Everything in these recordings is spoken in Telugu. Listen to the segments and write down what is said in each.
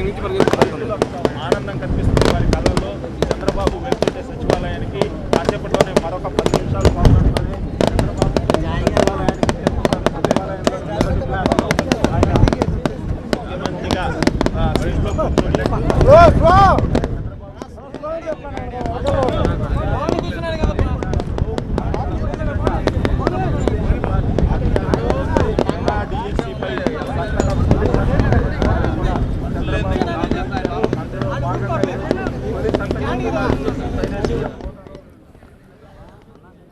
మార్నింగ్ నుంచి పరిగెత్తుకుంటున్నాం ఆనందం కనిపిస్తుంది వారి కళ్ళల్లో. చంద్రబాబు వెళ్తుంటే సచివాలయానికి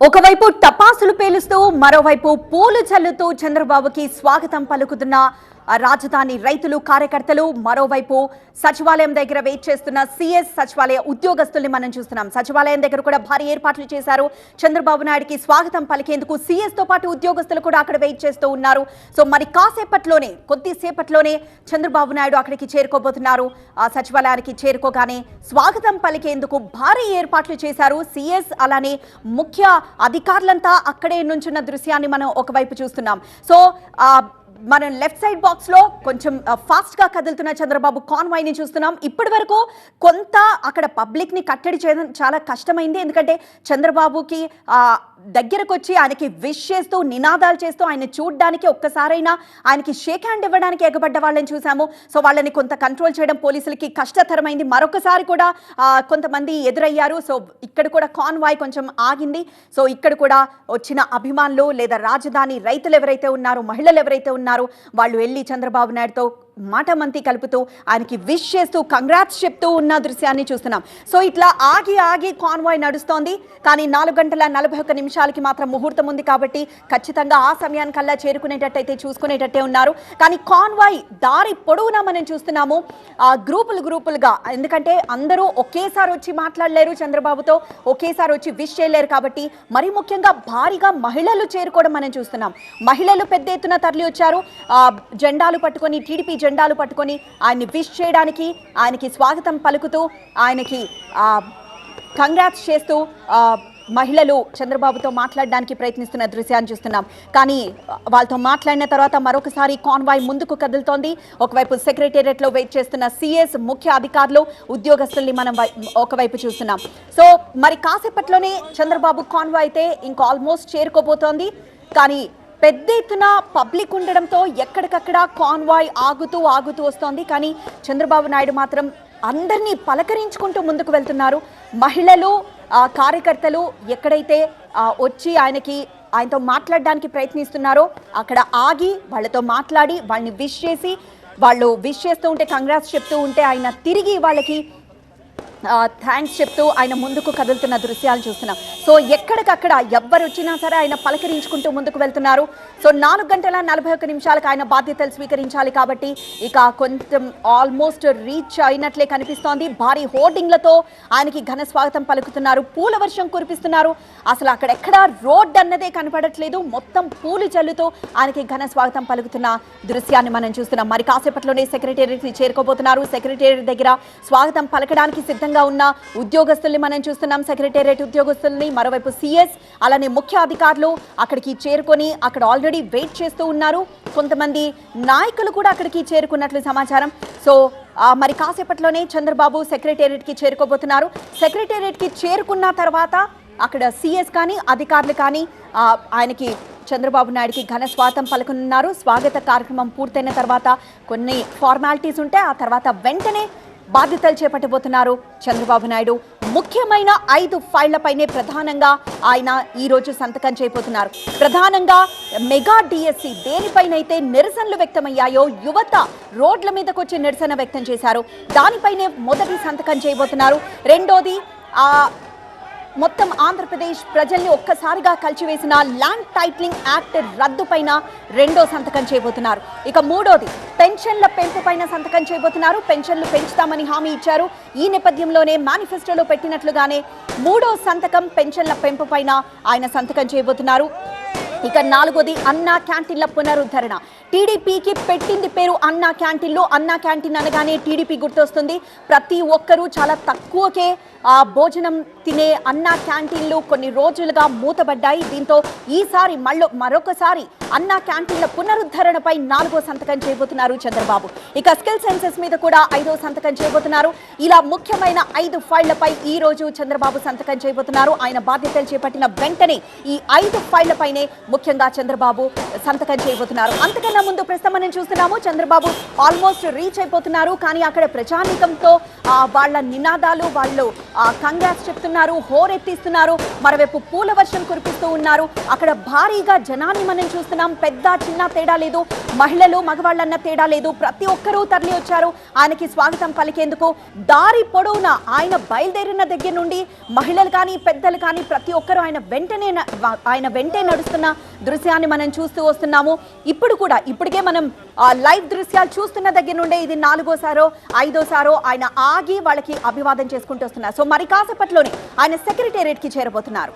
ఒకవైపు టపాసులు పేలుస్తూ మరోవైపు పూలు చల్లుతూ చంద్రబాబుకి స్వాగతం పలుకుతున్న రాజధాని రైతులు కార్యకర్తలు మరోవైపు సచివాలయం దగ్గర వెయిట్ చేస్తున్న సిఎస్ సచివాలయ ఉద్యోగస్తుల్ని మనం చూస్తున్నాం. సచివాలయం దగ్గర కూడా భారీ ఏర్పాట్లు చేశారు. చంద్రబాబు నాయుడుకి స్వాగతం పలికేందుకు సిఎస్తో పాటు ఉద్యోగస్తులు కూడా అక్కడ వెయిట్ చేస్తూ ఉన్నారు. సో మరి కాసేపట్లోనే కొద్దిసేపట్లోనే చంద్రబాబు నాయుడు అక్కడికి చేరుకోబోతున్నారు. ఆ సచివాలయానికి చేరుకోగానే స్వాగతం పలికేందుకు భారీ ఏర్పాట్లు చేశారు సిఎస్. అలానే ముఖ్య అధికారులంతా అక్కడే నుంచున్న దృశ్యాన్ని మనం ఒకవైపు చూస్తున్నాం. సో మనం లెఫ్ట్ సైడ్ బాక్స్లో కొంచెం ఫాస్ట్గా కదులుతున్న చంద్రబాబు కాన్వాయ్ని చూస్తున్నాం. ఇప్పటి వరకు కొంత అక్కడ పబ్లిక్ని కట్టడి చేయడం చాలా కష్టమైంది. ఎందుకంటే చంద్రబాబుకి ఆ, దగ్గరకు వచ్చి ఆయనకి విష్ చేస్తూ నినాదాలు చేస్తూ ఆయన చూడడానికి ఒక్కసారైనా ఆయనకి షేక్ హ్యాండ్ ఇవ్వడానికి ఎగబడ్డ వాళ్ళని చూసాము. సో వాళ్ళని కొంత కంట్రోల్ చేయడం పోలీసులకి కష్టతరమైంది. మరొకసారి కూడా కొంతమంది ఎదురయ్యారు. సో ఇక్కడ కూడా కాన్వాయ్ కొంచెం ఆగింది. సో ఇక్కడ కూడా వచ్చిన అభిమానులు లేదా రాజధాని రైతులు ఎవరైతే ఉన్నారో మహిళలు ఎవరైతే ఉన్నారో అన్నారు వాళ్ళు వెళ్ళి చంద్రబాబు నాయుడుతో మాట మంతి కలుపుతూ ఆయనకి విష్ చేస్తూ కంగ్రాట్స్ చెప్తూ ఉన్న దృశ్యాన్ని చూస్తున్నాం. సో ఇట్లా ఆగి ఆగి కాన్వాయ్ నడుస్తోంది. కానీ నాలుగు గంటల నలభై ఒక్క నిమిషాలకి మాత్రం ముహూర్తం ఉంది కాబట్టి ఖచ్చితంగా ఆ సమయానికల్లా చేరుకునేటట్టయితే చూసుకునేటట్టే ఉన్నారు. కానీ కాన్వాయ్ దారి పొడవునా మనం చూస్తున్నాము. ఆ గ్రూపులు గ్రూపులుగా ఎందుకంటే అందరూ ఒకేసారి వచ్చి మాట్లాడలేరు చంద్రబాబుతో ఒకేసారి వచ్చి విష్ చేయలేరు కాబట్టి మరీ ముఖ్యంగా భారీగా మహిళలు చేరుకోవడం మనం చూస్తున్నాం. మహిళలు పెద్ద ఎత్తున తరలి వచ్చారు జెండాలు పట్టుకొని టీడీపీ జెండాలు పట్టుకొని ఆయన్ని విష్ చేయడానికి ఆయనకి స్వాగతం పలుకుతూ ఆయనకి కంగ్రాట్స్ చేస్తూ మహిళలు చంద్రబాబుతో మాట్లాడడానికి ప్రయత్నిస్తున్న దృశ్యాన్ని చూస్తున్నాం. కానీ వాళ్ళతో మాట్లాడిన తర్వాత మరొకసారి కాన్వాయ్ ముందుకు కదులుతోంది. ఒకవైపు సెక్రటేరియట్లో వెయిట్ చేస్తున్న సిఎస్ ముఖ్య అధికారులు ఉద్యోగస్తుల్ని మనం వై- ఒకవైపు చూస్తున్నాం. సో మరి కాసేపట్లోనే చంద్రబాబు కాన్వాయ్ అయితే ఇంకా ఆల్మోస్ట్ చేరుకోబోతోంది. కానీ పెద్ద ఎత్తున పబ్లిక్ ఉండడంతో ఎక్కడికక్కడ కాన్వాయ్ ఆగుతూ ఆగుతూ వస్తోంది. కానీ చంద్రబాబు నాయుడు మాత్రం అందరినీ పలకరించుకుంటూ ముందుకు వెళ్తున్నారు. మహిళలు కార్యకర్తలు ఎక్కడైతే వచ్చి ఆయనకి ఆయనతో మాట్లాడడానికి ప్రయత్నిస్తున్నారో అక్కడ ఆగి వాళ్ళతో మాట్లాడి వాళ్ళని విష్ చేసి వాళ్ళు విష్ చేస్తూ ఉంటే కంగ్రాస్ చెప్తూ ఉంటే ఆయన తిరిగి వాళ్ళకి థ్యాంక్స్ చెప్తూ ఆయన ముందుకు కదులుతున్న దృశ్యాలు చూస్తున్నాం. సో ఎక్కడికక్కడ ఎవ్వరు వచ్చినా సరే ఆయన పలకరించుకుంటూ ముందుకు వెళ్తున్నారు. సో నాలుగు గంటల నలభై ఒక్క నిమిషాలకు ఆయన బాధ్యతలు స్వీకరించాలి కాబట్టి ఇక కొంచెం ఆల్మోస్ట్ రీచ్ అయినట్లే కనిపిస్తోంది. భారీ హోర్డింగ్లతో ఆయనకి ఘన స్వాగతం పలుకుతున్నారు. పూల వర్షం కురిపిస్తున్నారు. అసలు అక్కడెక్కడ రోడ్ అన్నదే కనపడట్లేదు. మొత్తం పూలు చల్లుతో ఆయనకి ఘన స్వాగతం పలుకుతున్న దృశ్యాన్ని మనం చూస్తున్నాం. మరి కాసేపట్లోనే సెక్రటేరియట్ చేరుకోబోతున్నారు. సెక్రటేరియట్ దగ్గర స్వాగతం పలకడానికి సిద్ధం సిద్ధంగా ఉన్న ఉద్యోగస్తుల్ని మనం చూస్తున్నాం. సెక్రటేరియట్ ఉద్యోగస్తుల్ని మరోవైపు సీఎస్ అలానే ముఖ్య అధికారులు అక్కడికి చేరుకొని అక్కడ ఆల్రెడీ వెయిట్ చేస్తూ ఉన్నారు. కొంతమంది నాయకులు కూడా అక్కడికి చేరుకున్నట్లు సమాచారం. సో మరి కాసేపట్లోనే చంద్రబాబు సెక్రటేరియట్కి చేరుకోబోతున్నారు. సెక్రటేరియట్కి చేరుకున్న తర్వాత అక్కడ సీఎస్ కానీ అధికారులు కానీ ఆయనకి చంద్రబాబు నాయుడికి ఘన స్వాగతం పలుకున్నారు స్వాగత కార్యక్రమం పూర్తయిన తర్వాత కొన్ని ఫార్మాలిటీస్ ఉంటే ఆ తర్వాత వెంటనే బాధ్యతలు చేపట్టబోతున్నారు. చంద్రబాబు నాయుడు ముఖ్యమైన ఐదు ఫైళ్ళపైనే ప్రధానంగా ఆయన ఈ రోజు సంతకం చేయబోతున్నారు. ప్రధానంగా మెగా డిఎస్సి దేనిపైనైతే నిరసనలు వ్యక్తమయ్యాయో యువత రోడ్ల మీదకి వచ్చి నిరసన వ్యక్తం చేశారు. దానిపైనే మొదటి సంతకం చేయబోతున్నారు. రెండోది ఆ మొత్తం ఆంధ్రప్రదేశ్ ప్రజల్ని ఒక్కసారిగా కలిచివేసిన ల్యాండ్ టైటిలింగ్ యాక్ట్ రద్దు పైన రెండో సంతకం చేయబోతున్నారు. ఇక మూడోది పెన్షన్ల పెంపు పైన సంతకం చేయబోతున్నారు. పెన్షన్లు పెంచుతామని హామీ ఇచ్చారు. ఈ నేపథ్యంలోనే మేనిఫెస్టోలో పెట్టినట్లుగానే మూడో సంతకం పెన్షన్ల పెంపు పైన ఆయన సంతకం చేయబోతున్నారు. ఇక నాలుగోది అన్నా క్యాంటీన్ల పునరుద్ధరణ. టీడీపీకి పెట్టింది పేరు అన్నా క్యాంటీన్లో. అన్నా క్యాంటీన్ అనగానే టీడీపీ గుర్తొస్తుంది. ప్రతి ఒక్కరూ చాలా తక్కువకే ఆ భోజనం తినే అన్నా క్యాంటీన్లు కొన్ని రోజులుగా మూతబడ్డాయి. దీంతో ఈసారి మళ్ళీ మరొకసారి అన్నా క్యాంటీన్ల పునరుద్ధరణపై నాలుగో సంతకం చేయబోతున్నారు చంద్రబాబు. ఇక స్కిల్ సెన్సెస్ మీద కూడా ఐదో సంతకం చేయబోతున్నారు. ఇలా ముఖ్యమైన ఐదు ఫైళ్ళపై ఈ రోజు చంద్రబాబు సంతకం చేయబోతున్నారు. ఆయన బాధ్యతలు చేపట్టిన వెంటనే ఈ ఐదు ఫైళ్ళపైనే ముఖ్యంగా చంద్రబాబు సంతకం చేయబోతున్నారు. అంతకన్నా ముందు ప్రస్తుతం మనం చూస్తున్నాము. చంద్రబాబు ఆల్మోస్ట్ రీచ్ అయిపోతున్నారు. కానీ అక్కడ ప్రజానీకంతో వాళ్ళ నినాదాలు వాళ్ళు కంగ్రాస్ చెప్తున్నారు హోరెత్తిస్తున్నారు. మరోవైపు పూల వర్షం కురిపిస్తూ ఉన్నారు. అక్కడ భారీగా జనాన్ని మనం చూస్తున్నాం. పెద్ద చిన్న తేడా లేదు. మహిళలు మగవాళ్ళన్న తేడా లేదు. ప్రతి ఒక్కరూ తరలి వచ్చారు. ఆయనకి స్వాగతం పలికేందుకు దారి పొడవునా ఆయన బయలుదేరిన దగ్గర నుండి మహిళలు కానీ పెద్దలు కానీ ప్రతి ఒక్కరూ ఆయన వెంటనే ఆయన వెంటే నడుస్తున్న దృశ్యాన్ని మనం చూస్తూ వస్తున్నాము. ఇప్పుడు కూడా ఇప్పటికే మనం ఆ, లైవ్ దృశ్యాలు చూస్తున్న దగ్గర నుండే ఇది నాలుగోసారో ఐదోసారో ఆయన ఆగి వాళ్ళకి అభివాదం చేసుకుంటూ వస్తున్నారు. సో మరి కాసేపట్లోనే ఆయన సెక్రటేరియట్కి చేరబోతున్నారు